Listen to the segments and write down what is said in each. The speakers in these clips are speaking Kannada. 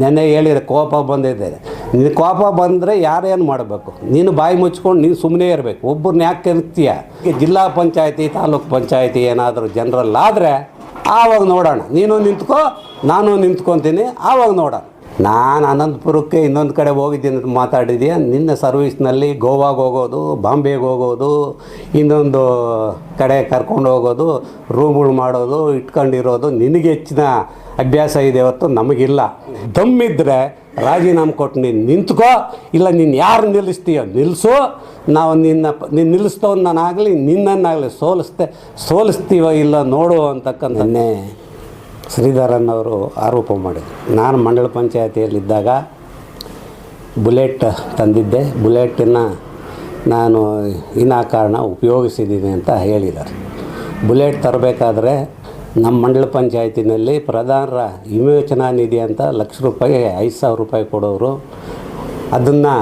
ನೆನ್ನೆ ಹೇಳಿದ್ರೆ ಕೋಪ ಬಂದಿದೆ. ನಿನ್ನ ಕೋಪ ಬಂದರೆ ಯಾರೇನು ಮಾಡಬೇಕು? ನೀನು ಬಾಯಿ ಮುಚ್ಕೊಂಡು ನೀನು ಸುಮ್ಮನೆ ಇರಬೇಕು. ಒಬ್ಬರನ್ನ ಯಾಕೆ ಕೆಲ್ತೀಯ ಈ ಜಿಲ್ಲಾ ಪಂಚಾಯತಿ, ತಾಲೂಕು ಪಂಚಾಯತಿ ಏನಾದರೂ ಜನರಲ್ಲಾದರೆ ಆವಾಗ ನೋಡೋಣ. ನೀನು ನಿಂತ್ಕೋ, ನಾನು ನಿಂತ್ಕೊತೀನಿ, ಆವಾಗ ನೋಡೋಣ. ನಾನು ಅನಂತಪುರಕ್ಕೆ ಇನ್ನೊಂದು ಕಡೆ ಹೋಗಿದ್ದೀನಿ ಅಂತ ಮಾತಾಡಿದ್ಯಾ? ನಿನ್ನ ಸರ್ವಿಸ್ನಲ್ಲಿ ಗೋವಾಗೆ ಹೋಗೋದು, ಬಾಂಬೆಗೆ ಹೋಗೋದು, ಇನ್ನೊಂದು ಕಡೆ ಕರ್ಕೊಂಡು ಹೋಗೋದು, ರೂಮ್ಗಳು ಮಾಡೋದು, ಇಟ್ಕೊಂಡಿರೋದು ನಿನಗೆ ಹೆಚ್ಚಿನ ಅಭ್ಯಾಸ ಇದೆ ಹೊತ್ತು ನಮಗಿಲ್ಲ. ದಮ್ಮಿದ್ರೆ ರಾಜೀನಾಮೆ ಕೊಟ್ಟು ನೀನು ನಿಂತ್ಕೋ, ಇಲ್ಲ ನೀನು ಯಾರು ನಿಲ್ಲಿಸ್ತೀಯೋ ನಿಲ್ಲಿಸು ನಾವು ನಿನ್ನ ನೀನು ನಿಲ್ಲಿಸ್ತವನ್ನಾಗಲಿ ನಿನ್ನನ್ನಾಗಲಿ ಸೋಲಿಸ್ತೆ, ಸೋಲಿಸ್ತೀವೋ ಇಲ್ಲ ನೋಡು ಅಂತಕ್ಕಂಥನ್ನೇ ಶ್ರೀಧರನ್ ಅವರು ಆರೋಪ ಮಾಡಿದರು. ನಾನು ಮಂಡಳ ಪಂಚಾಯತಿಯಲ್ಲಿದ್ದಾಗ ಬುಲೆಟ್ ತಂದಿದ್ದೆ. ಬುಲೆಟನ್ನು ನಾನು ವಿನಾಕಾರಣ ಉಪಯೋಗಿಸಿದ್ದೀನಿ ಅಂತ ಹೇಳಿದ್ದಾರೆ. ಬುಲೆಟ್ ತರಬೇಕಾದ್ರೆ ನಮ್ಮ ಮಂಡಳ ಪಂಚಾಯತಿನಲ್ಲಿ ಪ್ರಧಾನರ ವಿಮೋಚನಾ ನಿಧಿ ಅಂತ ಲಕ್ಷ ರೂಪಾಯಿ, ಐದು ಸಾವಿರ ರೂಪಾಯಿ ಕೊಡೋರು. ಅದನ್ನು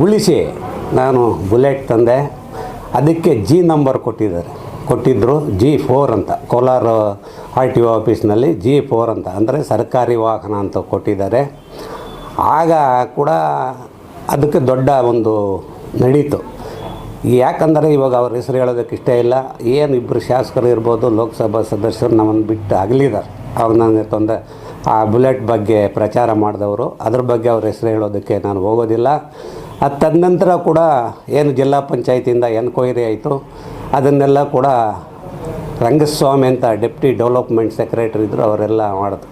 ಉಳಿಸಿ ನಾನು ಬುಲೆಟ್ ತಂದೆ. ಅದಕ್ಕೆ ಜಿ ನಂಬರ್ ಕೊಟ್ಟಿದ್ದಾರೆ. ಕೊಟ್ಟಿದ್ದರು ಜಿ ಫೋರ್ ಅಂತ. ಕೋಲಾರ ಆರ್ ಟಿ ಒ ಆಫೀಸ್ನಲ್ಲಿ ಜಿ ಫೋರ್ ಅಂತ. ಅಂದರೆ ಸರ್ಕಾರಿ ವಾಹನ ಅಂತ ಕೊಟ್ಟಿದ್ದಾರೆ. ಆಗ ಕೂಡ ಅದಕ್ಕೆ ದೊಡ್ಡ ಒಂದು ನಡೀತು. ಯಾಕಂದರೆ ಇವಾಗ ಅವ್ರ ಹೆಸರು ಹೇಳೋದಕ್ಕೆ ಇಷ್ಟ ಇಲ್ಲ. ಏನು ಇಬ್ಬರು ಶಾಸಕರು ಇರ್ಬೋದು, ಲೋಕಸಭಾ ಸದಸ್ಯರು ನಮ್ಮನ್ನು ಬಿಟ್ಟು ಆಗಲಿದ್ದಾರೆ ಅವಾಗ ನನಗೆ ತೊಂದರೆ ಆ ಬುಲೆಟ್ ಬಗ್ಗೆ ಪ್ರಚಾರ ಮಾಡಿದವರು. ಅದ್ರ ಬಗ್ಗೆ ಅವ್ರ ಹೆಸರು ಹೇಳೋದಕ್ಕೆ ನಾನು ಹೋಗೋದಿಲ್ಲ. ಅದು ತದನಂತರ ಕೂಡ ಏನು ಜಿಲ್ಲಾ ಪಂಚಾಯತಿಯಿಂದ ಎನ್ಕ್ವೈರಿ ಆಯಿತು. ಅದನ್ನೆಲ್ಲ ಕೂಡ ರಂಗಸ್ವಾಮಿ ಅಂತ ಡೆಪ್ಟಿ ಡೆವಲಪ್ಮೆಂಟ್ ಸೆಕ್ರೆಟರಿ ಇದ್ದರು ಅವರೆಲ್ಲ ಮಾಡಿದ್ರು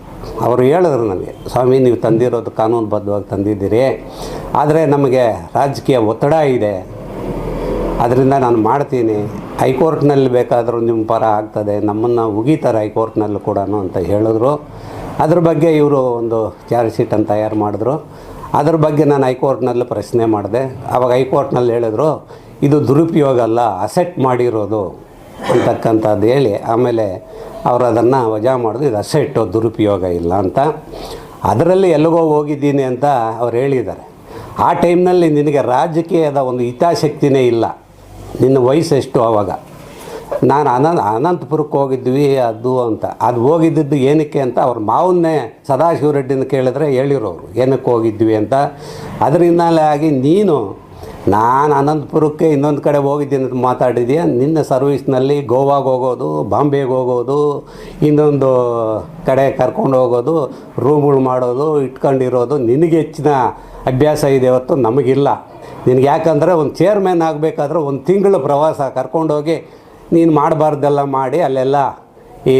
ಅವರು ಹೇಳಿದ್ರು ನನಗೆ, ಸ್ವಾಮಿ, ನೀವು ತಂದಿರೋದು ಕಾನೂನುಬದ್ಧವಾಗಿ ತಂದಿದ್ದೀರಿ. ಆದರೆ ನಮಗೆ ರಾಜಕೀಯ ಒತ್ತಡ ಇದೆ. ಅದರಿಂದ ನಾನು ಮಾಡ್ತೀನಿ. ಹೈಕೋರ್ಟ್ನಲ್ಲಿ ಬೇಕಾದರೂ ನಿಮ್ಮ ಪರ ಆಗ್ತದೆ. ನಮ್ಮನ್ನು ಉಗಿತಾರೆ ಹೈಕೋರ್ಟ್ನಲ್ಲೂ ಕೂಡ ಅಂತ ಹೇಳಿದ್ರು. ಅದ್ರ ಬಗ್ಗೆ ಇವರು ಒಂದು ಚಾರ್ಜ್ ಶೀಟನ್ನು ತಯಾರು ಮಾಡಿದ್ರು. ಅದ್ರ ಬಗ್ಗೆ ನಾನು ಹೈಕೋರ್ಟ್ನಲ್ಲಿ ಪ್ರಶ್ನೆ ಮಾಡಿದೆ. ಆವಾಗ ಹೈಕೋರ್ಟ್ನಲ್ಲಿ ಹೇಳಿದ್ರು, ಇದು ದುರುಪಯೋಗ ಅಲ್ಲ, ಅಸೆಟ್ ಮಾಡಿರೋದು ಅಂತಕ್ಕಂಥದ್ದು ಹೇಳಿ. ಆಮೇಲೆ ಅವರು ಅದನ್ನು ವಜಾ ಮಾಡೋದು ಇದು ಅಸೆಟ್ಟು ದುರುಪಯೋಗ ಇಲ್ಲ ಅಂತ. ಅದರಲ್ಲಿ ಎಲ್ಲಿಗೋ ಹೋಗಿದ್ದೀನಿ ಅಂತ ಅವ್ರು ಹೇಳಿದ್ದಾರೆ. ಆ ಟೈಮ್ನಲ್ಲಿ ನಿನಗೆ ರಾಜಕೀಯದ ಒಂದು ಹಿತಾಸಕ್ತಿನೇ ಇಲ್ಲ. ನಿನ್ನ ವಯಸ್ಸು ಎಷ್ಟು ಆವಾಗ? ನಾನು ಅನಂತ, ಅನಂತಪುರಕ್ಕೆ ಹೋಗಿದ್ವಿ, ಅದು ಅಂತ. ಅದು ಹೋಗಿದ್ದದ್ದು ಏನಕ್ಕೆ ಅಂತ ಅವ್ರ ಮಾವನ್ನೇ ಸದಾಶಿವರೆಡ್ಡಿನ ಕೇಳಿದ್ರೆ ಹೇಳಿರೋರು, ಏನಕ್ಕೆ ಹೋಗಿದ್ವಿ ಅಂತ. ಅದರಿಂದಲೇ ಆಗಿ ನೀನು, ನಾನು ಅನಂತಪುರಕ್ಕೆ ಇನ್ನೊಂದು ಕಡೆ ಹೋಗಿದ್ದೀನಿ ಅಂತ ಮಾತಾಡಿದೀಯ? ನಿನ್ನ ಸರ್ವಿಸ್ನಲ್ಲಿ ಗೋವಾಗೆ ಹೋಗೋದು, ಬಾಂಬೆಗೆ ಹೋಗೋದು, ಇನ್ನೊಂದು ಕಡೆ ಕರ್ಕೊಂಡು ಹೋಗೋದು ರೂಮ್ಗಳು ಮಾಡೋದು, ಇಟ್ಕೊಂಡಿರೋದು ನಿನಗೆ ಹೆಚ್ಚಿನ ಅಭ್ಯಾಸ ಇದೆ ಹೊತ್ತು ನಮಗಿಲ್ಲ. ನಿನಗೆ ಯಾಕಂದರೆ ಒಂದು ಚೇರ್ಮನ್ ಆಗಬೇಕಾದ್ರೆ ಒಂದು ತಿಂಗಳು ಪ್ರವಾಸ ಕರ್ಕೊಂಡೋಗಿ, ನೀನು ಮಾಡಬಾರ್ದೆಲ್ಲ ಮಾಡಿ, ಅಲ್ಲೆಲ್ಲ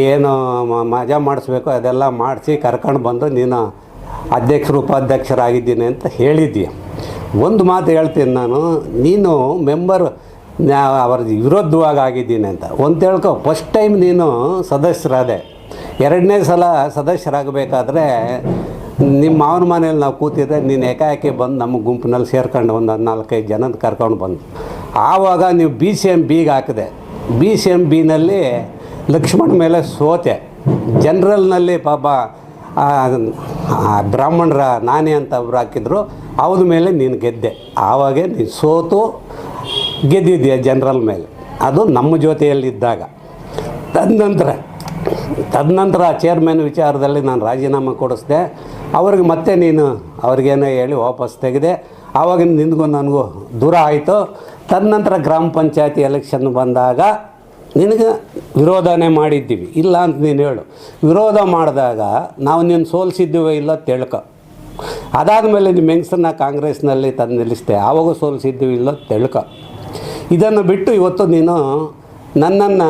ಏನು ಮಜಾ ಮಾಡಿಸ್ಬೇಕು, ಅದೆಲ್ಲ ಮಾಡಿಸಿ ಕರ್ಕೊಂಡು ಬಂದು ನೀನು ಅಧ್ಯಕ್ಷರು ಉಪಾಧ್ಯಕ್ಷರಾಗಿದ್ದೀನಿ ಅಂತ ಹೇಳಿದ್ದೀಯ ಒಂದು ಮಾತು ಹೇಳ್ತೀನಿ ನಾನು, ನೀನು ಮೆಂಬರ್ ಅವ್ರ ವಿರೋಧವಾಗಿ ಆಗಿದ್ದೀನಿ ಅಂತ. ಒಂದು ತಿಳ್ಕೊ ಫಸ್ಟ್ ಟೈಮ್ ನೀನು ಸದಸ್ಯರಾದೆ. ಎರಡನೇ ಸಲ ಸದಸ್ಯರಾಗಬೇಕಾದ್ರೆ ನಿಮ್ಮ ಮಾವನ ಮನೇಲಿ ನಾವು ಕೂತಿದ್ದೆ ನೀನು ಏಕಾಏಕಿ ಬಂದು ನಮ್ಮ ಗುಂಪಿನಲ್ಲಿ ಸೇರ್ಕೊಂಡು ಒಂದು ನಾಲ್ಕೈದು ಜನದ ಕರ್ಕೊಂಡು ಬಂದು. ಆವಾಗ ನೀವು ಬಿ ಸಿ ಎಂ ಬಿಗೆ ಹಾಕಿದೆ. ಬಿ ಸಿ ಎಂ ಬಿನಲ್ಲಿ ಲಕ್ಷ್ಮಣ್ ಮೇಲೆ ಸೋತೆ. ಜನರಲ್ನಲ್ಲಿ ಪಾಪ ಬ್ರಾಹ್ಮಣರ ನಾನೇ ಅಂತ ಒಬ್ರು ಹಾಕಿದ್ರು. ಅವ್ರ ಮೇಲೆ ನೀನು ಗೆದ್ದೆ. ಆವಾಗ ನೀನು ಸೋತು ಗೆದ್ದಿದ್ದೀಯ ಜನರಲ್ ಮೇಲೆ. ಅದು ನಮ್ಮ ಜೊತೆಯಲ್ಲಿದ್ದಾಗ. ತದನಂತರ ತದನಂತರ ಚೇರ್ಮನ್ ವಿಚಾರದಲ್ಲಿ ನಾನು ರಾಜೀನಾಮೆ ಕೊಡಿಸ್ದೆ. ಅವ್ರಿಗೆ ಮತ್ತೆ ನೀನು ಅವ್ರಿಗೇನೋ ಹೇಳಿ ವಾಪಸ್ ತೆಗೆದೆ. ಆವಾಗ ನಿನಗೂ ನನಗೂ ದೂರ ಆಯಿತು. ತದನಂತರ ಗ್ರಾಮ ಪಂಚಾಯತಿ ಎಲೆಕ್ಷನ್ ಬಂದಾಗ ನಿನಗೆ ವಿರೋಧನೇ ಮಾಡಿದ್ದೀವಿ. ಇಲ್ಲ ಅಂತ ನೀನು ಹೇಳು. ವಿರೋಧ ಮಾಡಿದಾಗ ನಾವು ನೀನು ಸೋಲಿಸಿದ್ದೀವೋ ಇಲ್ಲ ತಿಳ್ಕೊ. ಅದಾದಮೇಲೆ ನಿಮ್ಮ ಹೆಂಗಸನ್ನ ಕಾಂಗ್ರೆಸ್ನಲ್ಲಿ ತಂದು ನಿಲ್ಲಿಸ್ತೆ ಆವಾಗ ಸೋಲಿಸಿದ್ದೀವಿ ಇಲ್ಲ ತಿಳ್ಕೊ. ಇದನ್ನು ಬಿಟ್ಟು ಇವತ್ತು ನೀನು ನನ್ನನ್ನು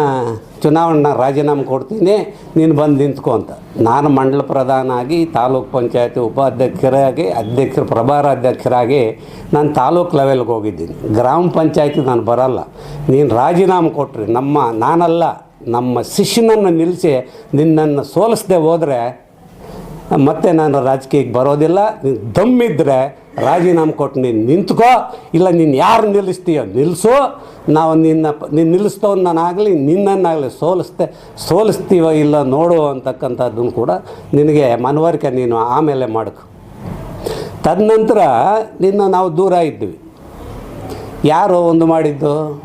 ಚುನಾವಣೆ ರಾಜೀನಾಮೆ ಕೊಡ್ತೀನಿ, ನೀನು ಬಂದು ನಿಂತ್ಕೊ ಅಂತ. ನಾನು ಮಂಡಲ ಪ್ರಧಾನ ಆಗಿ, ತಾಲೂಕ್ ಪಂಚಾಯತಿ ಉಪಾಧ್ಯಕ್ಷರಾಗಿ, ಅಧ್ಯಕ್ಷರ ಪ್ರಭಾರ ಅಧ್ಯಕ್ಷರಾಗಿ ನಾನು ತಾಲೂಕ್ ಲೆವೆಲ್ಗೆ ಹೋಗಿದ್ದೀನಿ. ಗ್ರಾಮ ಪಂಚಾಯತಿ ನಾನು ಬರಲ್ಲ. ನೀನು ರಾಜೀನಾಮೆ ಕೊಟ್ರಿ. ನಮ್ಮ, ನಾನಲ್ಲ, ನಮ್ಮ ಶಿಷ್ಯನನ್ನು ನಿಲ್ಲಿಸಿ ನಿನ್ನನ್ನು ಸೋಲಿಸದೆ ಹೋದರೆ ಮತ್ತೆ ನಾನು ರಾಜಕೀಯಕ್ಕೆ ಬರೋದಿಲ್ಲ. ನೀನು ದಮ್ಮಿದ್ರೆ ರಾಜೀನಾಮೆ ಕೊಟ್ಟು ನೀನು ನಿಂತ್ಕೋ, ಇಲ್ಲ ನೀನು ಯಾರು ನಿಲ್ಲಿಸ್ತೀಯೋ ನಿಲ್ಲಿಸು ನಾವು ನಿನ್ನ ನೀನು ನಿಲ್ಲಿಸ್ತವನ್ನಾಗಲಿ ನಿನ್ನನ್ನಾಗಲಿ ಸೋಲಿಸ್ತೆ, ಸೋಲಿಸ್ತೀವೋ ಇಲ್ಲ ನೋಡು ಅಂತಕ್ಕಂಥದ್ದನ್ನು ಕೂಡ ನಿನಗೆ ಮನವರಿಕೆ ನೀನು ಆಮೇಲೆ ಮಾಡ್ಕೊ. ತದನಂತರ ನಿನ್ನ ನಾವು ದೂರ ಇದ್ವಿ. ಯಾರು ಒಂದು ಮಾಡಿದ್ದು?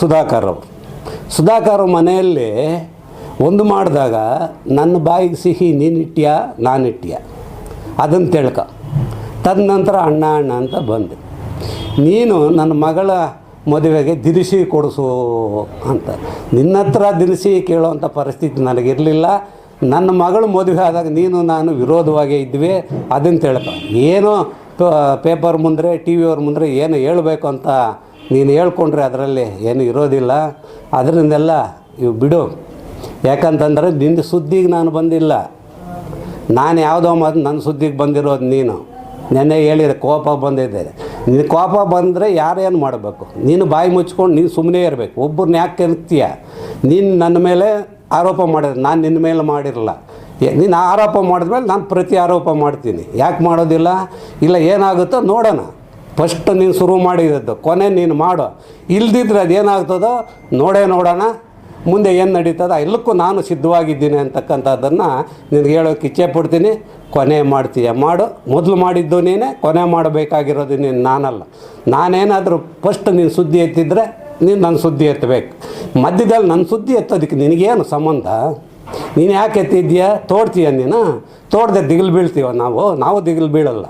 ಸುಧಾಕರ್ ಅವರು. ಸುಧಾಕರ್ ಮನೆಯಲ್ಲಿ ಒಂದು ಮಾಡಿದಾಗ ನನ್ನ ಬಾಯಿಗೆ ಸಿಹಿ ನೀನಿಟ್ಟ್ಯಾ ನಾನು ಇಟ್ಟ್ಯಾ? ಅದನ್ನು ತಿಳ್ಕೊ. ತದನಂತರ ಅಣ್ಣ ಅಣ್ಣ ಅಂತ ಬಂದೆ. ನೀನು ನನ್ನ ಮಗಳ ಮದುವೆಗೆ ದಿನಸಿ ಕೊಡಿಸು ಅಂತ. ನಿನ್ನ ಹತ್ರ ದಿನಸಿ ಕೇಳುವಂಥ ಪರಿಸ್ಥಿತಿ ನನಗಿರಲಿಲ್ಲ. ನನ್ನ ಮಗಳು ಮದುವೆ ಆದಾಗ ನೀನು, ನಾನು ವಿರೋಧವಾಗೇ ಇದ್ವಿ. ಅದನ್ನು ತಿಳ್ಕೊ. ಏನು ಪೇಪರ್ ಮುಂದೆ ಟಿ ವಿಯವ್ರ ಮುಂದೆ ಏನು ಹೇಳಬೇಕು ಅಂತ ನೀನು ಹೇಳ್ಕೊಂಡ್ರೆ ಅದರಲ್ಲಿ ಏನು ಇರೋದಿಲ್ಲ. ಅದರಿಂದೆಲ್ಲ ಇವು ಬಿಡು. ಯಾಕಂತಂದರೆ ನಿನ್ನ ಸುದ್ದಿಗೆ ನಾನು ಬಂದಿಲ್ಲ. ನಾನು ಯಾವುದೋ ಮಾತು ನನ್ನ ಸುದ್ದಿಗೆ ಬಂದಿರೋದು ನೀನು. ನೆನ್ನೆ ಹೇಳಿರ ಕೋಪ ಬಂದಿದೆ ನಿನ್ನ ಕೋಪ ಬಂದರೆ ಯಾರೇನು ಮಾಡಬೇಕು? ನೀನು ಬಾಯಿ ಮುಚ್ಕೊಂಡು ನೀನು ಸುಮ್ಮನೆ ಇರಬೇಕು. ಒಬ್ಬರನ್ನ ಯಾಕೆ ಕೆಲ್ತೀಯ ನೀನು ನನ್ನ ಮೇಲೆ ಆರೋಪ ಮಾಡಿದ್ರೆ ನಾನು ನಿನ್ನ ಮೇಲೆ ಮಾಡಿರಲ್ಲ. ನೀನು ಆರೋಪ ಮಾಡಿದ್ಮೇಲೆ ನಾನು ಪ್ರತಿ ಆರೋಪ ಮಾಡ್ತೀನಿ. ಯಾಕೆ ಮಾಡೋದಿಲ್ಲ? ಇಲ್ಲ, ಏನಾಗುತ್ತೋ ನೋಡೋಣ. ಫಸ್ಟ್ ನೀನು ಶುರು ಮಾಡಿದ್ದು ಕೊನೆ ನೀನು ಮಾಡು. ಇಲ್ದಿದ್ರೆ ಅದೇನಾಗ್ತದೋ ನೋಡೇ ನೋಡೋಣ. ಮುಂದೆ ಏನು ನಡೀತದ, ಎಲ್ಲಕ್ಕೂ ನಾನು ಸಿದ್ಧವಾಗಿದ್ದೀನಿ ಅಂತಕ್ಕಂಥದ್ದನ್ನು ನಿನಗೆ ಹೇಳೋಕೆ ಇಚ್ಛೆ ಪಡ್ತೀನಿ. ಕೊನೆ ಮಾಡ್ತೀಯ? ಮಾಡು. ಮೊದಲು ಮಾಡಿದ್ದು ನೀನೇ, ಕೊನೆ ಮಾಡಬೇಕಾಗಿರೋದು ನೀನು, ನಾನಲ್ಲ. ನಾನೇನಾದರೂ ಫಸ್ಟ್ ನೀನು ಸುದ್ದಿ ಎತ್ತಿದ್ರೆ ನೀನು ನನ್ನ ಸುದ್ದಿ ಎತ್ತಬೇಕು. ಮಧ್ಯದಲ್ಲಿ ನನ್ನ ಸುದ್ದಿ ಎತ್ತೋದಕ್ಕೆ ನಿನಗೇನು ಸಂಬಂಧ? ನೀನು ಯಾಕೆ ಎತ್ತಿದ್ಯಾ ತೋಡ್ತೀಯ ನೀನು? ತೋಡದೆ ದಿಗಿಲು ಬೀಳ್ತೀವ ನಾವು? ನಾವು ದಿಗಿಲು ಬೀಳಲ್ಲ.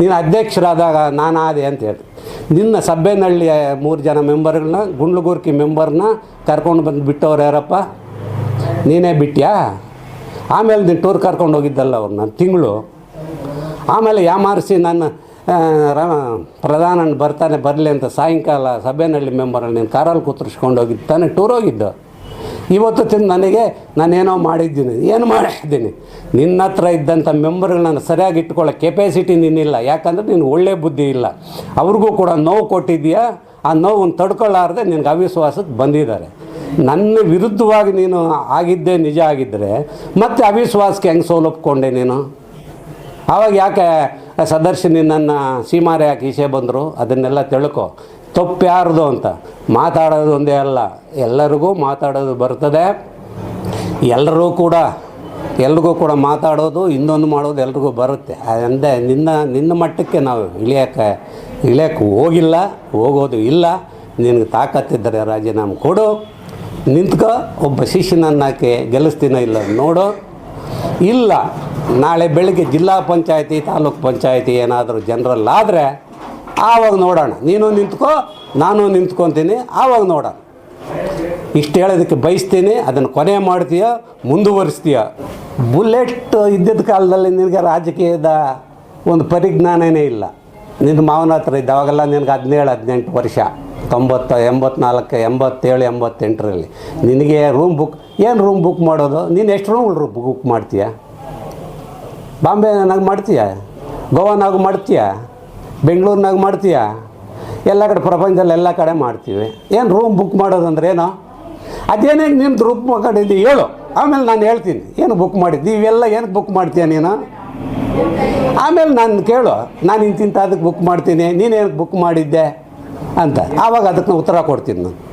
ನೀನು ಅಧ್ಯಕ್ಷರಾದಾಗ ನಾನು ಆದೆ ಅಂತ ಹೇಳಿ ನಿನ್ನ ಸಭೆನಹಳ್ಳಿಯ ಮೂರು ಜನ ಮೆಂಬರ್ಗಳನ್ನ ಗುಂಡ್ಲುಗೂರ್ಕಿ ಮೆಂಬರ್ನ ಕರ್ಕೊಂಡು ಬಂದು ಬಿಟ್ಟವ್ರು ಯಾರಪ್ಪ? ನೀನೇ ಬಿಟ್ಟ್ಯಾ ಆಮೇಲೆ ನೀನು ಟೂರ್ ಕರ್ಕೊಂಡು ಹೋಗಿದ್ದಲ್ಲ ಅವ್ರನ್ನ ತಿಂಗಳು. ಆಮೇಲೆ ಯಾಮಾರಿಸಿ ನಾನು ಆ, ರ ಪ್ರಧಾನ ಬರ್ತಾನೆ ಬರಲಿ ಅಂತ ಸಾಯಂಕಾಲ ಸಭೆನಹಳ್ಳಿ ಮೆಂಬರಲ್ಲಿ ನೀನು ಕಾರಲ್ಲಿ ಕೂತ್ರಿಸ್ಕೊಂಡು ಹೋಗಿದ್ದು ತಾನೇ ಟೂರ್ ಹೋಗಿದ್ದು. ಇವತ್ತು ತಿಂದು ನನಗೆ ನಾನೇನೋ ಮಾಡಿದ್ದೀನಿ, ಏನು ಮಾಡಿದ್ದೀನಿ? ನಿನ್ನ ಹತ್ರ ಇದ್ದಂಥ ಮೆಂಬರ್ಗಳನ್ನ ಸರಿಯಾಗಿ ಇಟ್ಕೊಳ್ಳೋ ಕೆಪಾಸಿಟಿ ನಿನ್ನಿಲ್ಲ. ಯಾಕಂದರೆ ನೀನು ಒಳ್ಳೆ ಬುದ್ಧಿ ಇಲ್ಲ. ಅವ್ರಿಗೂ ಕೂಡ ನೋವು ಕೊಟ್ಟಿದ್ದೀಯಾ? ಆ ನೋವನ್ನು ತಡ್ಕೊಳ್ಳಾರ್ದೆ ನಿನಗೆ ಅವಿಶ್ವಾಸಕ್ಕೆ ಬಂದಿದ್ದಾರೆ. ನನ್ನ ವಿರುದ್ಧವಾಗಿ ನೀನು ಆಗಿದ್ದೇ ನಿಜ ಆಗಿದ್ದರೆ ಮತ್ತೆ ಅವಿಶ್ವಾಸಕ್ಕೆ ಹೆಂಗೆ ಸೋಲೊಪ್ಕೊಂಡೆ ನೀನು? ಆವಾಗ ಯಾಕೆ ಸದರ್ಶಿ ನಿನ್ನನ್ನು ಸೀಮಾರೆ ಯಾಕೆ ಈಸೆ ಬಂದರು? ಅದನ್ನೆಲ್ಲ ತಿಳ್ಕೊ. ತಪ್ಪು ಯಾರ್ದು ಅಂತ. ಮಾತಾಡೋದು ಒಂದೇ ಅಲ್ಲ. ಎಲ್ಲರಿಗೂ ಮಾತಾಡೋದು ಬರ್ತದೆ. ಎಲ್ಲರೂ ಕೂಡ, ಎಲ್ರಿಗೂ ಕೂಡ ಮಾತಾಡೋದು, ಇನ್ನೊಂದು ಮಾಡೋದು ಎಲ್ರಿಗೂ ಬರುತ್ತೆ. ಅಂದೆ ನಿನ್ನ ನಿನ್ನ ಮಟ್ಟಕ್ಕೆ ನಾವು ಇಳಿಯೋಕ್ಕೆ ಇಳಿಯೋಕ್ಕೆ ಹೋಗಿಲ್ಲ, ಹೋಗೋದು ಇಲ್ಲ. ನಿನಗೆ ತಾಕತ್ತಿದ್ದರೆ ರಾಜೀನಾಮೆ ಕೊಡು. ನಿಂತ್ಕೊ, ಒಬ್ಬ ಶಿಷ್ಯನನ್ನಾಕೆ ಗೆಲ್ಲಿಸ್ತೀನೋ ಇಲ್ಲ ನೋಡು. ಇಲ್ಲ, ನಾಳೆ ಬೆಳಗ್ಗೆ ಜಿಲ್ಲಾ ಪಂಚಾಯತಿ, ತಾಲೂಕು ಪಂಚಾಯತಿ ಏನಾದರೂ ಜನರಲ್ಲಾದರೆ ಆವಾಗ ನೋಡೋಣ. ನೀನು ನಿಂತ್ಕೋ, ನಾನು ನಿಂತ್ಕೊತೀನಿ, ಆವಾಗ ನೋಡೋಣ. ಇಷ್ಟು ಹೇಳೋದಕ್ಕೆ ಬಯಸ್ತೀನಿ, ಅದನ್ನು ಕೊನೆ ಮಾಡ್ತೀಯ, ಮುಂದುವರಿಸ್ತೀಯ? ಬುಲೆಟ್ ಇದ್ದಿದ್ದ ಕಾಲದಲ್ಲಿ ನಿನಗೆ ರಾಜಕೀಯದ ಒಂದು ಪರಿಜ್ಞಾನನೇ ಇಲ್ಲ. ನಿನ್ನ ಮಾವನ ಹತ್ರ ಇದ್ದ, ಅವಾಗೆಲ್ಲ ನಿನಗೆ ಹದಿನೇಳು, ಹದಿನೆಂಟು ವರ್ಷ. ತೊಂಬತ್ತು, ಎಂಬತ್ನಾಲ್ಕು, ಎಂಬತ್ತೇಳು, ಎಂಬತ್ತೆಂಟರಲ್ಲಿ. ನಿನಗೆ ರೂಮ್ ಬುಕ್ ಏನು ರೂಮ್ ಬುಕ್ ಮಾಡೋದು? ನೀನು ಎಷ್ಟು ರೂಮ್ಗಳು ಬುಕ್ ಮಾಡ್ತೀಯ? ಬಾಂಬೆನಾಗ ಮಾಡ್ತೀಯ? ಗೋವಾನಾಗ ಮಾಡ್ತೀಯ? ಬೆಂಗಳೂರಿನಾಗ ಮಾಡ್ತೀಯ? ಎಲ್ಲ ಕಡೆ ಪ್ರಪಂಚದಲ್ಲಿ ಎಲ್ಲ ಕಡೆ ಮಾಡ್ತೀವಿ. ಏನು ರೂಮ್ ಬುಕ್ ಮಾಡೋದಂದ್ರೆ ಏನೋ? ಅದೇನೇ ನಿಮ್ದು ರೂಮ್ ಮಾಡಿದ್ದು ಹೇಳು. ಆಮೇಲೆ ನಾನು ಹೇಳ್ತೀನಿ. ಏನು ಬುಕ್ ಮಾಡಿದ್ದು? ಇವೆಲ್ಲ ಏನಕ್ಕೆ ಬುಕ್ ಮಾಡ್ತೀಯ ನೀನು? ಆಮೇಲೆ ನಾನು ಕೇಳು. ನಾನು ಇಂತಿಂತ ಅದಕ್ಕೆ ಬುಕ್ ಮಾಡ್ತೀನಿ. ನೀನೇನಕ್ಕೆ ಬುಕ್ ಮಾಡಿದ್ದೆ? ಅಂತ. ಆವಾಗ ಅದಕ್ಕೆ ಉತ್ತರ ಕೊಡ್ತೀನಿ ನಾನು.